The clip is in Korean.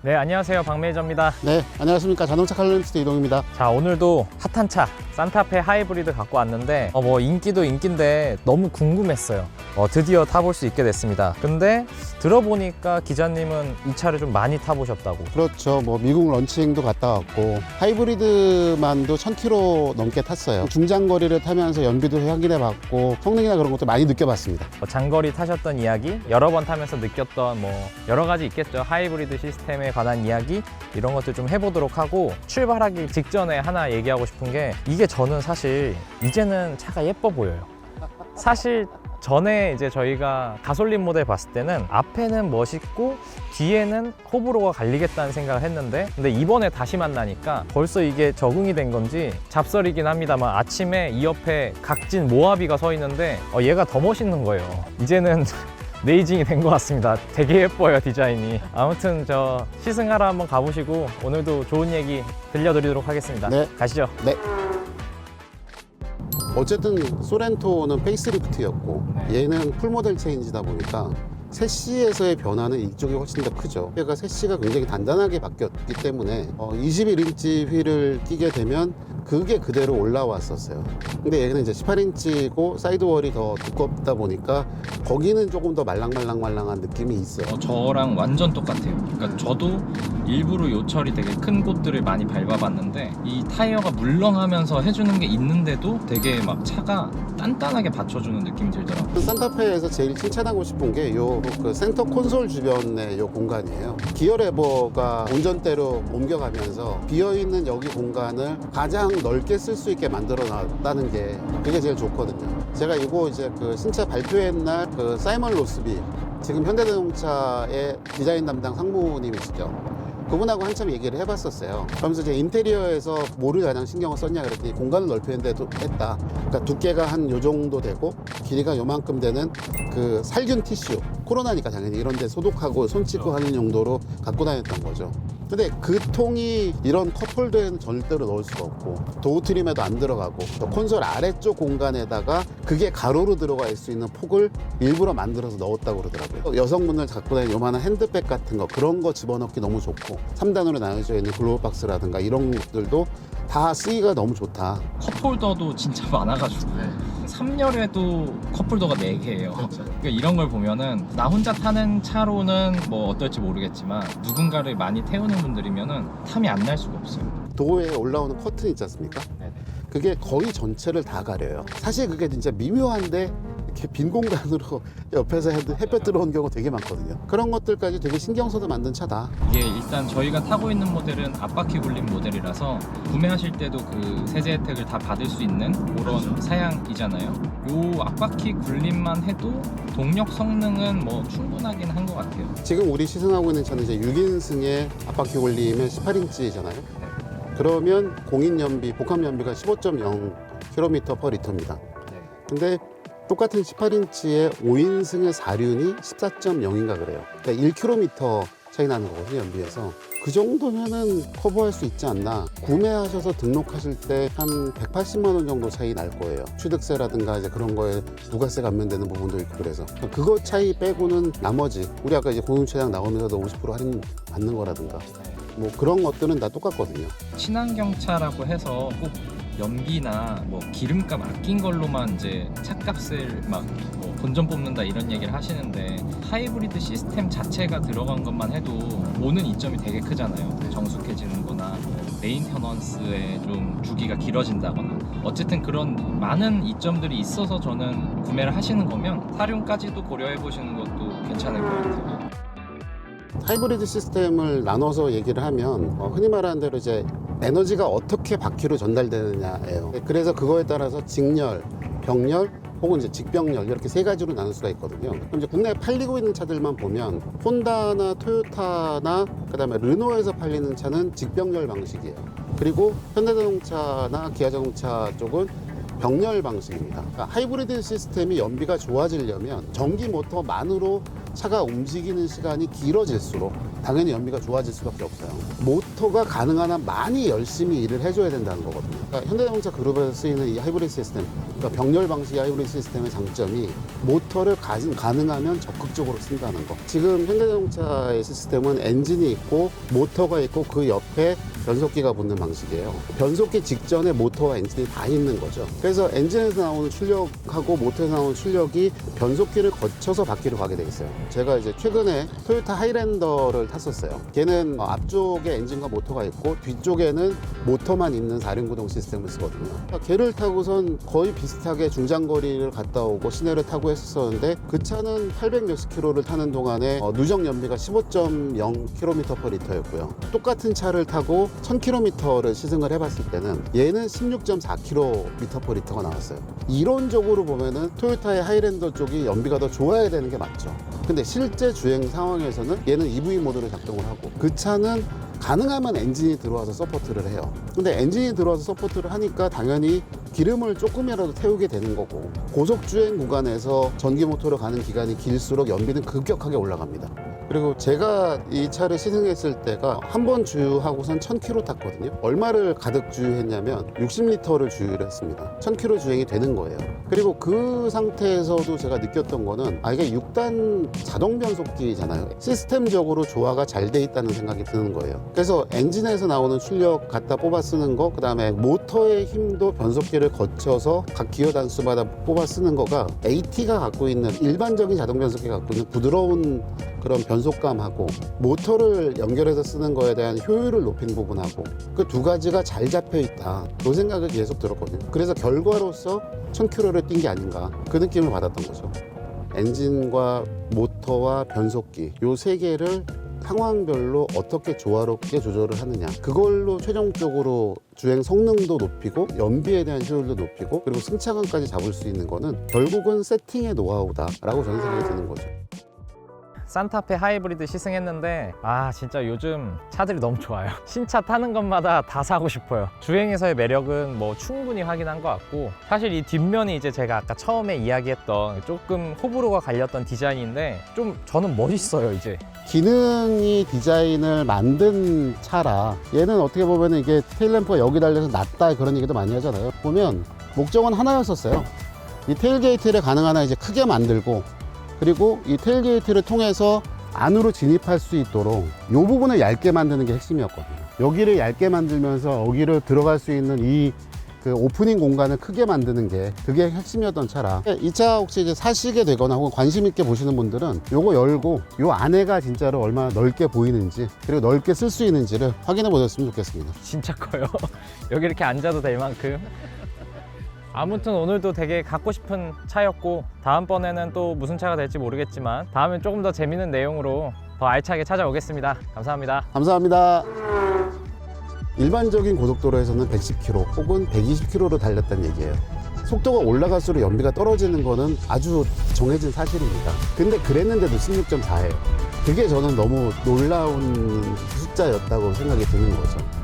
네, 안녕하세요. 박매니저입니다. 네, 안녕하십니까. 자동차 칼럼니스트 이동입니다. 자, 오늘도 핫한 차, 산타페 하이브리드 갖고 왔는데, 어, 뭐, 인기도 인기인데, 너무 궁금했어요. 어, 드디어 타볼 수 있게 됐습니다. 근데, 들어보니까 기자님은 이 차를 좀 많이 타보셨다고. 그렇죠. 뭐 미국 런칭도 갔다 왔고 하이브리드만도 1000km 넘게 탔어요. 중장거리를 타면서 연비도 확인해 봤고 성능이나 그런 것도 많이 느껴봤습니다. 어, 장거리 타셨던 이야기, 여러 번 타면서 느꼈던 뭐, 여러 가지 있겠죠. 하이브리드 시스템에 관한 이야기, 이런 것들 좀 해보도록 하고, 출발하기 직전에 하나 얘기하고 싶은 게, 이게 저는 사실, 이제는 차가 예뻐 보여요. 사실 전에 이제 저희가 가솔린 모델 봤을 때는 앞에는 멋있고 뒤에는 호불호가 갈리겠다는 생각을 했는데 근데 이번에 다시 만나니까 벌써 이게 적응이 된 건지 잡설이긴 합니다만 아침에 이 옆에 각진 모하비가 서 있는데 어, 얘가 더 멋있는 거예요. 이제는 네이징이 된 것 같습니다. 되게 예뻐요 디자인이. 아무튼 저 시승하러 한번 가보시고 오늘도 좋은 얘기 들려드리도록 하겠습니다. 네. 가시죠. 네. 어쨌든 소렌토는 페이스리프트였고 네. 얘는 풀모델 체인지다 보니까 세시에서의 변화는 이쪽이 훨씬 더 크죠. 얘가 세시가 굉장히 단단하게 바뀌었기 때문에 어, 21인치 휠을 끼게 되면 그게 그대로 올라왔었어요. 근데 얘는 이제 18인치고 사이드월이 더 두껍다 보니까 거기는 조금 더 말랑말랑말랑한 느낌이 있어요. 어, 저랑 완전 똑같아요. 그러니까 저도 일부러 요철이 되게 큰 곳들을 많이 밟아봤는데 이 타이어가 물렁하면서 해주는 게 있는데도 되게 막 차가 단단하게 받쳐주는 느낌이 들더라고요. 산타페에서 제일 칭찬하고 싶은 게 요그 센터 콘솔 주변의 요 공간이에요. 기어 레버가 운전대로 옮겨가면서 비어 있는 여기 공간을 가장 넓게 쓸 수 있게 만들어 놨다는 게 그게 제일 좋거든요. 제가 이거 이제 그 신차 발표회 날 그 사이먼 로스비 지금 현대자동차의 디자인 담당 상무님이시죠. 그분하고 한참 얘기를 해봤었어요. 그러면서 이제 인테리어에서 뭐를 가장 신경을 썼냐 그랬더니 공간을 넓히는데 도 했다. 그러니까 두께가 한 요 정도 되고 길이가 요만큼 되는 그 살균 티슈. 코로나니까 당연히 이런 데 소독하고 손 씻고 하는 용도로 갖고 다녔던 거죠. 근데 그 통이 이런 컵홀더에는 절대로 넣을 수가 없고 도우 트림에도 안 들어가고 또 콘솔 아래쪽 공간에다가 그게 가로로 들어갈 수 있는 폭을 일부러 만들어서 넣었다고 그러더라고요. 여성분들 갖고 다니는 요만한 핸드백 같은 거 그런 거 집어넣기 너무 좋고 3단으로 나눠져 있는 글로우박스라든가 이런 것들도 다 쓰기가 너무 좋다. 컵홀더도 진짜 많아가지고 3열에도 컵홀더가 4개예요. 그러니까 이런 걸 보면은 나 혼자 타는 차로는 뭐 어떨지 모르겠지만 누군가를 많이 태우는 분들이면은 탐이 안 날 수가 없어요. 도어에 올라오는 커튼 있지 않습니까? 네네. 그게 거의 전체를 다 가려요. 사실 그게 진짜 미묘한데 이렇게 빈 공간으로 옆에서 햇- 햇볕 들어온 경우 되게 많거든요. 그런 것들까지 되게 신경 써서 만든 차다. 이게 일단 저희가 타고 있는 모델은 앞바퀴 굴림 모델이라서 구매하실 때도 그 세제 혜택을 다 받을 수 있는 그런 사양이잖아요. 요 앞바퀴 굴림만 해도 동력 성능은 뭐 충분하긴 한 것 같아요. 지금 우리 시승하고 있는 차는 이제 6인승의 앞바퀴 올리면 18인치잖아요. 그러면 공인 연비, 복합 연비가 15.0km per 리터입니다. 근데 똑같은 18인치의 5인승의 4륜이 14.0인가 그래요. 그러니까 1km 차이 나는 거거든요, 연비에서. 그 정도면은 커버할 수 있지 않나. 구매하셔서 등록하실 때 한 180만 원 정도 차이 날 거예요. 취득세라든가 이제 그런 거에 부가세 감면되는 부분도 있고 그래서. 그거 차이 빼고는 나머지 우리 아까 이제 공유차량 나오면서도 50% 할인 받는 거라든가 뭐 그런 것들은 다 똑같거든요. 친환경차라고 해서 꼭 연비나 뭐 기름값 아낀 걸로만 이제 차값을 막뭐 본전 뽑는다 이런 얘기를 하시는데 하이브리드 시스템 자체가 들어간 것만 해도 오는 이점이 되게 크잖아요. 정숙해지는 거나 메인터넌스의 좀 주기가 길어진다거나 어쨌든 그런 많은 이점들이 있어서 저는 구매를 하시는 거면 사륜까지도 고려해 보시는 것도 괜찮을 것 같아요. 하이브리드 시스템을 나눠서 얘기를 하면 어, 흔히 말하는 대로 이제 에너지가 어떻게 바퀴로 전달되느냐예요. 그래서 그거에 따라서 직렬, 병렬 혹은 이제 직병렬 이렇게 세 가지로 나눌 수가 있거든요. 그럼 이제 국내에 팔리고 있는 차들만 보면 혼다나 토요타나 그다음에 르노에서 팔리는 차는 직병렬 방식이에요. 그리고 현대자동차나 기아자동차 쪽은 병렬 방식입니다. 그러니까 하이브리드 시스템이 연비가 좋아지려면 전기 모터만으로 차가 움직이는 시간이 길어질수록 당연히 연비가 좋아질 수밖에 없어요. 모터가 가능한 한 많이 열심히 일을 해줘야 된다는 거거든요. 그러니까 현대자동차 그룹에서 쓰이는 이 하이브리드 시스템, 그러니까 병렬 방식 하이브리드 시스템의 장점이 모터를 가, 가능하면 적극적으로 쓴다는 거. 지금 현대자동차의 시스템은 엔진이 있고 모터가 있고 그 옆에 변속기가 붙는 방식이에요. 변속기 직전에 모터와 엔진이 다 있는 거죠. 그래서 엔진에서 나오는 출력하고 모터에서 나오는 출력이 변속기를 거쳐서 바퀴로 가게 돼 있어요. 제가 이제 최근에 토요타 하이랜더를 탔었어요. 걔는 어, 앞쪽에 엔진과 모터가 있고 뒤쪽에는 모터만 있는 4륜 구동 시스템을 쓰거든요. 그러니까 걔를 타고선 거의 비슷하게 중장거리를 갔다 오고 시내를 타고 했었는데 그 차는 800 몇십 킬로를 타는 동안에 어, 누적 연비가 15.0km per 리터였고요. 똑같은 차를 타고 1000km를 시승을 해봤을 때는 얘는 16.4km per 리터가 나왔어요. 이론적으로 보면은 토요타의 하이랜더 쪽이 연비가 더 좋아야 되는 게 맞죠. 근데 실제 주행 상황에서는 얘는 EV 모드로 작동을 하고 그 차는 가능하면 엔진이 들어와서 서포트를 해요. 근데 엔진이 들어와서 서포트를 하니까 당연히 기름을 조금이라도 태우게 되는 거고 고속 주행 구간에서 전기 모터로 가는 기간이 길수록 연비는 급격하게 올라갑니다. 그리고 제가 이 차를 시승했을 때가 한 번 주유하고선 1000km 탔거든요. 얼마를 가득 주유했냐면 60리터를 주유를 했습니다. 1000km 주행이 되는 거예요. 그리고 그 상태에서도 제가 느꼈던 거는 아 이게 6단 자동 변속기잖아요. 시스템적으로 조화가 잘 돼 있다는 생각이 드는 거예요. 그래서 엔진에서 나오는 출력 갖다 뽑아 쓰는 거, 그 다음에 모터의 힘도 변속기를 거쳐서 각 기어 단수마다 뽑아 쓰는 거가 AT가 갖고 있는 일반적인 자동 변속기가 갖고 있는 부드러운 그런 변속감하고 모터를 연결해서 쓰는 거에 대한 효율을 높인 부분하고 그 두 가지가 잘 잡혀 있다. 그 생각을 계속 들었거든요. 그래서 결과로서 1000km를 뛴 게 아닌가 그 느낌을 받았던 거죠. 엔진과 모터와 변속기 요 세 개를 상황별로 어떻게 조화롭게 조절을 하느냐 그걸로 최종적으로 주행 성능도 높이고 연비에 대한 효율도 높이고 그리고 승차감까지 잡을 수 있는 거는 결국은 세팅의 노하우다라고 저는 생각이 드는 거죠. 산타페 하이브리드 시승했는데 아 진짜 요즘 차들이 너무 좋아요. 신차 타는 것마다 다 사고 싶어요. 주행에서의 매력은 뭐 충분히 확인한 것 같고 사실 이 뒷면이 이제 제가 아까 처음에 이야기했던 조금 호불호가 갈렸던 디자인인데 좀 저는 멋있어요 이제. 기능이 디자인을 만든 차라 얘는 어떻게 보면 이게 테일램프가 여기 달려서 낮다 그런 얘기도 많이 하잖아요. 보면 목적은 하나였었어요. 이 테일게이트를 가능한 한 이제 크게 만들고 그리고 이 테일게이트를 통해서 안으로 진입할 수 있도록 이 부분을 얇게 만드는 게 핵심이었거든요. 여기를 얇게 만들면서 여기를 들어갈 수 있는 이 그 오프닝 공간을 크게 만드는 게 그게 핵심이었던 차라. 이 차 혹시 이제 사시게 되거나 혹은 관심 있게 보시는 분들은 요거 열고 요 안에가 진짜로 얼마나 넓게 보이는지 그리고 넓게 쓸 수 있는지를 확인해 보셨으면 좋겠습니다. 진짜 커요? 여기 이렇게 앉아도 될 만큼 아무튼 오늘도 되게 갖고 싶은 차였고 다음번에는 또 무슨 차가 될지 모르겠지만 다음엔 조금 더 재밌는 내용으로 더 알차게 찾아오겠습니다. 감사합니다. 감사합니다. 일반적인 고속도로에서는 110km 혹은 120km로 달렸다는 얘기예요. 속도가 올라갈수록 연비가 떨어지는 거는 아주 정해진 사실입니다. 근데 그랬는데도 16.4예요. 그게 저는 너무 놀라운 숫자였다고 생각이 드는 거죠